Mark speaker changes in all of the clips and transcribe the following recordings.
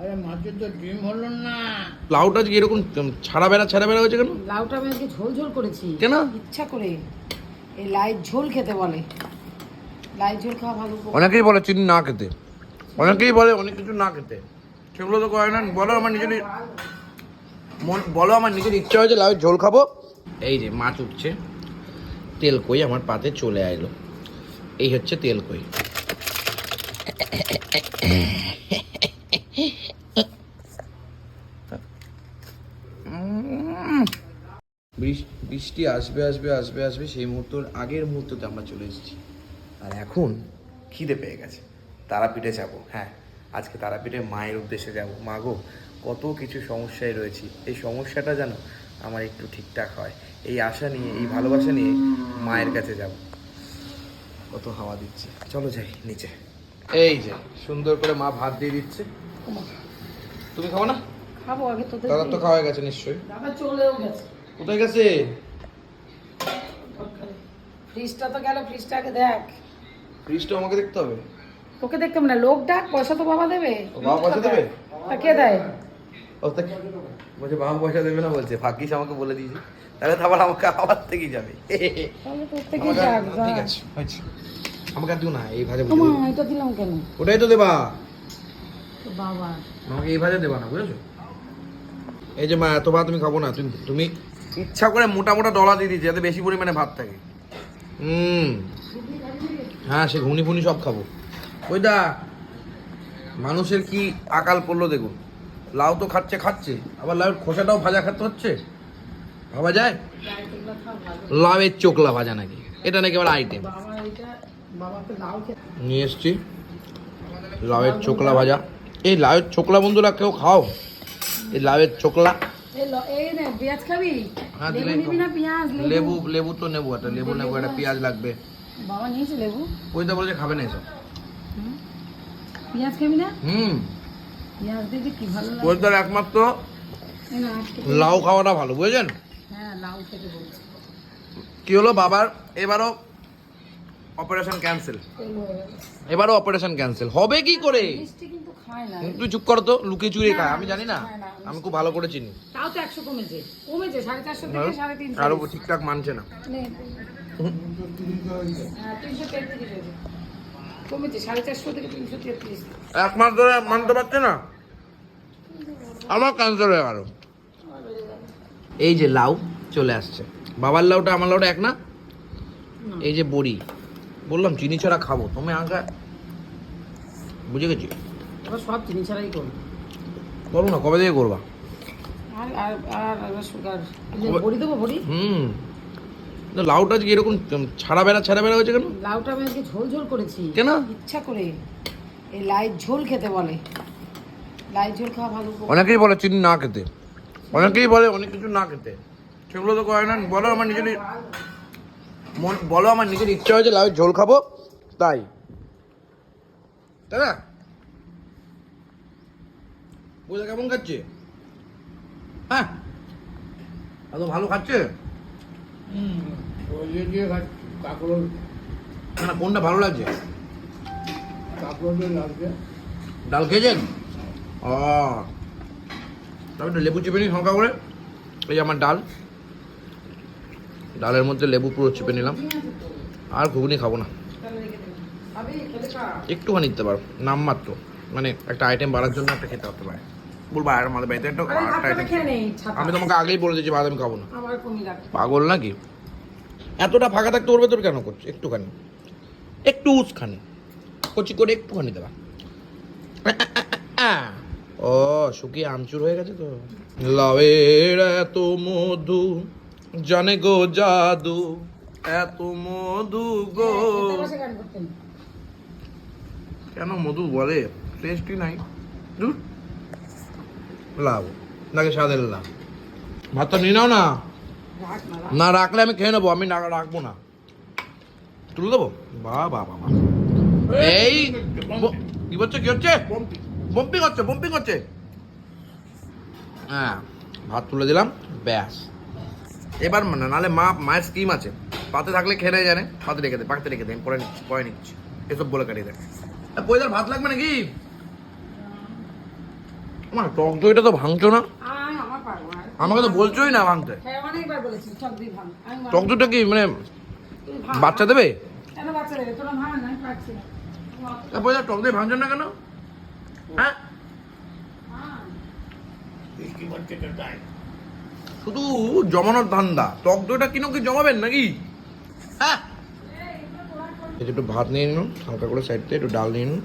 Speaker 1: আরে মাছের তো ডিম হলো না।
Speaker 2: লাউটা আজকে এরকম ছাড়া বেড়া ছাড়া বেড়া হয়েছে কেন?
Speaker 3: লাউটা আমি আজকে ঝোল ঝোল করেছি।
Speaker 2: কেন?
Speaker 3: ইচ্ছা করে। এই লাই ঝোল খেতে বলে। লাই ঝোল খাওয়া ভালো
Speaker 2: অনেকেই বলে চিনি না খেতে। অনেকেই বলে অনেক কিছু না খেতে। সেগুলো তো করে না। বলো আমার নিজের মন বলো আমার নিজের ইচ্ছা হয়েছে লাউ ঝোল খাব। এই যে মাছ উঠছে। তেল কই আমার পাতে চলে আইলো। এই হচ্ছে তেল কই। বৃষ্টি আসবে আসবে আসবে আসবে সেই মুহূর্তর আগের মুহূর্ততে আমরা চলে এসেছি। আর এখন খিদে পেয়ে গেছে। তারাপীঠে যাব হ্যাঁ। আজকে তারাপীঠে মায়ের উদ্দেশ্যে যাব। মা গো কত কিছু সমস্যায় রয়েছি। এই সমস্যাটা যেন আমার একটু ঠিকঠাক হয়। এই আশা নিয়ে এই ভালোবাসা নিয়ে মায়ের কাছে যাব। কত হাওয়া দিচ্ছে। চলো যাই নিচে। এই যে সুন্দর করে মা ভাত দিয়ে দিচ্ছে। তুমি খাব না?
Speaker 3: খাব আগে
Speaker 2: দাদার তো খাওয়া হয়ে গেছে নিশ্চয়ই।
Speaker 3: দাদা চলেও গেছে।
Speaker 2: কোথায় গেছে?
Speaker 3: ফ্রিজটা তো গেল ফ্রিজটা আগে দেখ।
Speaker 2: ফ্রিজটা আমাকে দেখতে হবে।
Speaker 3: তোকে দেখতে না লোক ডাক পয়সা তো বাবা দেবে।
Speaker 2: বাবা পয়সা দেবে?
Speaker 3: কে দেয়?
Speaker 2: বলছে বাবা পয়সা দেবে না বলছে আমাকে বলে দিয়েছি। তাহলে আবার আমাকে আবার থেকেই যাবে। ঠিক আছে আমাকে আর দিও না এই ভাজা
Speaker 3: এটা দিলাম কেন?
Speaker 2: ওটাই তো দেবা।
Speaker 3: বাবা
Speaker 2: আমাকে এই ভাজা দেবা না বুঝেছ? এই যে মা তুমি খাব না তুমি তুমি ইচ্ছা করে মোটা মোটা ডলা দিয়ে দিচ্ছি যাতে বেশি পরিমাণে ভাত থাকে। হুম। হ্যাঁ সে ঘুনি ফুনি সব খাব। ওই দা মানুষের কি আকাল পড়ল দেখুন। লাউ তো খাচ্ছে খাচ্ছে, আবার লাউয়ের খোসাটাও ভাজা খাতে হচ্ছে। ভাবা যায়? লাউয়ের চোকলা ভাজা নাকি? এটা নাকি আবার আইটেম নিয়ে এসছি। লাউয়ের চোকলা ভাজা। এই লাউয়ের চোকলা বন্ধুরা, কেউ খাও? এই লাউয়ের চোকলা।
Speaker 3: লেবু
Speaker 2: লেবু তো নেব একটা লেবু নেব একটা পেঁয়াজ লাগবে
Speaker 3: বাবা নিয়েছে লেবু
Speaker 2: ওই তো বলছে খাবে না এসব
Speaker 3: পেঁয়াজ খাবি না
Speaker 2: হুম
Speaker 3: পেঁয়াজ দিয়ে কি ভালো লাগে
Speaker 2: ওই তো একমাত্র লাউ খাওয়াটা ভালো বুঝেছেন
Speaker 3: হ্যাঁ লাউ খেতে বলছে
Speaker 2: কি হলো বাবার এবারও অপারেশন ক্যান্সেল। এবারও অপারেশন ক্যান্সেল হবে কি করে? তুই চুপ করো তো লুকিয়ে চুরিয়ে খায়। আমি জানি না। আমি খুব ভালো করে চিনি।
Speaker 3: তাও তো একশো কমেছে। কমেছে সাড়ে চারশো থেকে সাড়ে তিনশো।
Speaker 2: আরও ঠিকঠাক মানছে না।
Speaker 3: হ্যাঁ, তিনশো তেত্রিশ হয়েছে। কমেছে সাড়ে চারশো থেকে তিনশো তেত্রিশ।
Speaker 2: এক মাস ধরে মানতে পারছে না? আমার ক্যান্সার হয়ে গেল। এই যে লাউ চলে আসছে। বাবার লাউটা আমার লাউটা এক না। এই যে বড়ি। বললাম চিনি ছাড়া খাব। তুমি আঁকা বুঝে গেছি?
Speaker 3: এবার সব চিনি ছাড়াই করব।
Speaker 2: করো না কবে থেকে করবা?
Speaker 3: আর আর আর আর সুগার বড়ি দেবো বড়ি?
Speaker 2: হুম। লাউটা আজকে এরকম ছাড়া বেড়া ছাড়া বেড়া হয়েছে কেন?
Speaker 3: লাউটা আমি আজকে ঝোল ঝোল করেছি।
Speaker 2: কেন?
Speaker 3: ইচ্ছা করে। এই লাই ঝোল খেতে বলে। লাই ঝোল খাওয়া ভালো
Speaker 2: অনেকেই বলে চিনি না খেতে। অনেকেই বলে অনেক কিছু না খেতে। সেগুলো তো করে না বলো আমার নিজের মন বলো আমার নিজের ইচ্ছা হয়েছে লাউ ঝোল খাব তাই। তাই না বুঝা কেমন খাচ্ছে? হ্যাঁ? এত ভালো খাচ্ছে? না না, কোনটা ভালো লাগছে? ডাল খেয়েছেন? ও তবে লেবু চিপে হালকা করে এই আমার ডাল। ডালের মধ্যে লেবু পুরো চিপে নিলাম। আর ঘুগনি খাব না। একটুখানি নিতে পারো নাম মাত্র। মানে একটা আইটেম বাড়ার জন্য একটা খেতে হতে পারে। বলব আর আমাদের বাড়িতে একটা। আমি তোমাকে আগেই বলে দিয়েছি ভাত আমি খাব না। পাগল নাকি? এতটা ফাঁকা থাকতে ওর ভেতর কেন করছ? একটুখানি। একটু উসখানি। কচি করে একটুখানি দেবা। ও শুকিয়ে আমচুর হয়ে গেছে তো। লাভের এত মধু। জানে গো জাদু এত মধু গো।
Speaker 3: করতেন।
Speaker 2: কেন মধু বলে? টেস্টই নাই। লাভ নাকি স্বাদের লাভ ভাত তো নিয়ে নাও না।
Speaker 3: না,
Speaker 2: রাখলে আমি খেয়ে নেব আমি না রাখব না। তুলে দেবো? বা বা বা বা। এই কি হচ্ছে কি হচ্ছে? বম্পিং। হচ্ছে বম্পিং হচ্ছে হ্যাঁ ভাত তুলে দিলাম ব্যাস। এবার না নাহলে মা মায়ের স্কিম আছে। পাতে থাকলে খেয়ে জানে। পাতে রেখে দে পাতে রেখে দে আমি পরে নিচ্ছি পরে নিচ্ছি। এসব বলে কাটিয়ে দেয় পয়দার ভাত লাগবে নাকি? আমার টক দইটা তো ভাঙছো না। আমাকে তো বলছোই না ভাঙতে।
Speaker 3: হ্যাঁ অনেকবার বলেছি টক দিয়ে ভাঙ। আমি ভাঙ-
Speaker 2: টক দইটা কি মানে বাচ্চা দেবে?
Speaker 3: কেন বাচ্চা দেবে? তোরা ভাঙ না আমি পারছি না।
Speaker 2: তারপরে টক দই ভাঙছেন না কেন? হ্যাঁ
Speaker 1: বৃষ্টি পড়ছে তো তাই
Speaker 2: শুধু জমানোর ধান্দা। টক দইটা কিনো কি জমাবেন নাকি? হ্যাঁ। একটু ভাত নিয়ে নিন হালকা করে সাইড থেকে একটু ডাল নিয়ে নিন।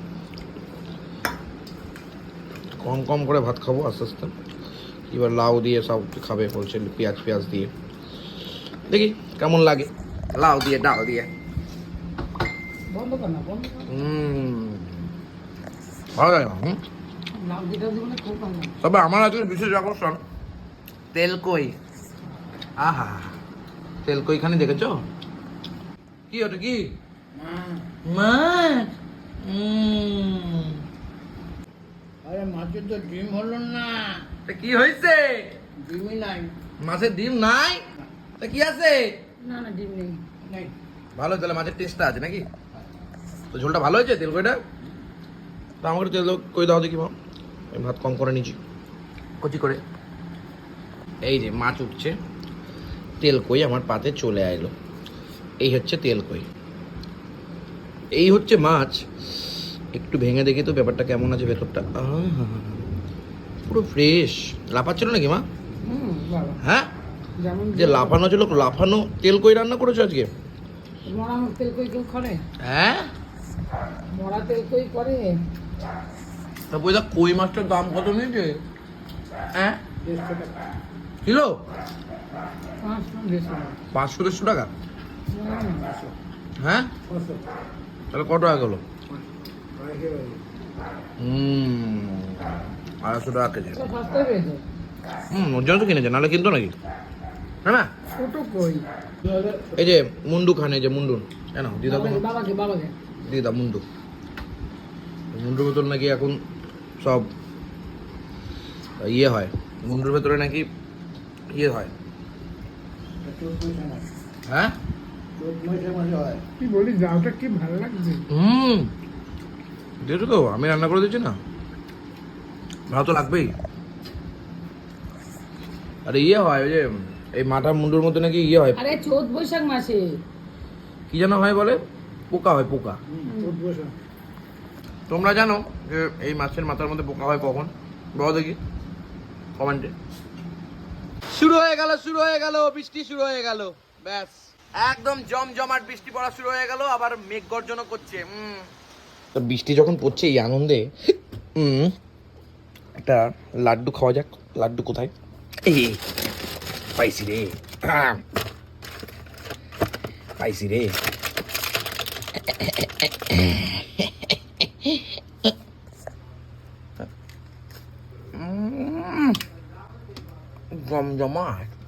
Speaker 2: কম কম করে ভাত খাব আস্তে আস্তে। এবার লাউ দিয়ে সব খাবে বলছে পেঁয়াজ পেঁয়াজ দিয়ে। দেখি কেমন লাগে। লাউ দিয়ে ডাল দিয়ে।
Speaker 3: বন্ধ কর বন্ধ
Speaker 2: হুম। ভালো লাগে না হুম।
Speaker 3: লাউ দিটা জীবনে খুব ভালো লাগে।
Speaker 2: তবে আমার আজকে বিশেষ আকর্ষণ তেলকই আহা তেলকই খানি দেখেছ? কি ওটা কি?
Speaker 1: মা।
Speaker 2: মাছ
Speaker 1: আরে মাছের তো ডিম হলো না।
Speaker 2: তা কি হয়েছে
Speaker 1: ডিমই নাই।
Speaker 2: মাছের ডিম নাই? তা কি আছে?
Speaker 3: না না ডিম নেই।
Speaker 1: নেই।
Speaker 2: ভালো তাহলে মাছের টেস্টটা আছে নাকি? তো ঝোলটা ভালো হয়েছে তেলকইটা তো আমাকে তেল দাও- কই দাও দেখি মা। আমি ভাত কম করে নিচ্ছি। কচি করে। এই যে মাছ উঠছে তেল কই আমার পাতে চলে আইলো। এই হচ্ছে তেল কই। এই হচ্ছে মাছ। একটু ভেঙে দেখি তো ব্যাপারটা কেমন আছে ভেতরটা। পুরো ফ্রেশ লাফাচ্ছিল নাকি মা? হ্যাঁ? যে লাফানো ছিল লাফানো তেল কই রান্না করেছ আজকে?
Speaker 3: তেল কই কেউ করে?
Speaker 2: হ্যাঁ?
Speaker 3: মরা তেল কই করে?
Speaker 2: তা বইদা কই মাছটার দাম কত নিয়েছে? হ্যাঁ? কিলো?
Speaker 3: পাঁচশো দেড়শো টাকা। হুম।
Speaker 2: হ্যাঁ? তাহলে কত টাকা গেলো
Speaker 1: আড়াইশো টাকা।
Speaker 2: হুম আড়াইশো টাকা কেজি। হুম ওর জন্য তো কিনেছে নাহলে কিনতো নাকি? হ্যাঁ না? এই যে মুন্ডু খান এই যে মুন্ডুন কেন দিদা দিদা মুন্ডু। মুন্ডুর ভেতর নাকি এখন সব ইয়ে হয়। মুন্ডুর ভেতরে নাকি ইয়ে হয়? হ্যাঁ?
Speaker 1: হয়
Speaker 3: কি বলি যাওটা কি ভালো লাগছে?
Speaker 2: হুম। দিয়েছ তো আমি রান্না করে দিচ্ছি না। ভালো তো লাগবেই। আরে ইয়ে হয় ওই যে এই মাথা মুন্ডুর মধ্যে নাকি ইয়ে হয়।
Speaker 3: আরে চোদ্দ বৈশাখ মাসে।
Speaker 2: কি যেন হয় বলে? পোকা হয় পোকা। তোমরা জানো যে এই মাছের মাথার মধ্যে পোকা হয় কখন? বলো দেখি। কমেন্টে শুরু হয়ে গেল, শুরু হয়ে গেল, বৃষ্টি শুরু হয়ে গেল। ব্যাস। একদম জমজমাট বৃষ্টি পড়া শুরু হয়ে গেল, আবার মেঘ গর্জনও করছে তো বৃষ্টি যখন পড়ছে এই আনন্দে একটা লাড্ডু খাওয়া যাক। লাড্ডু কোথায়? এই পাইছি রে। পাইছি রে। জমজমাট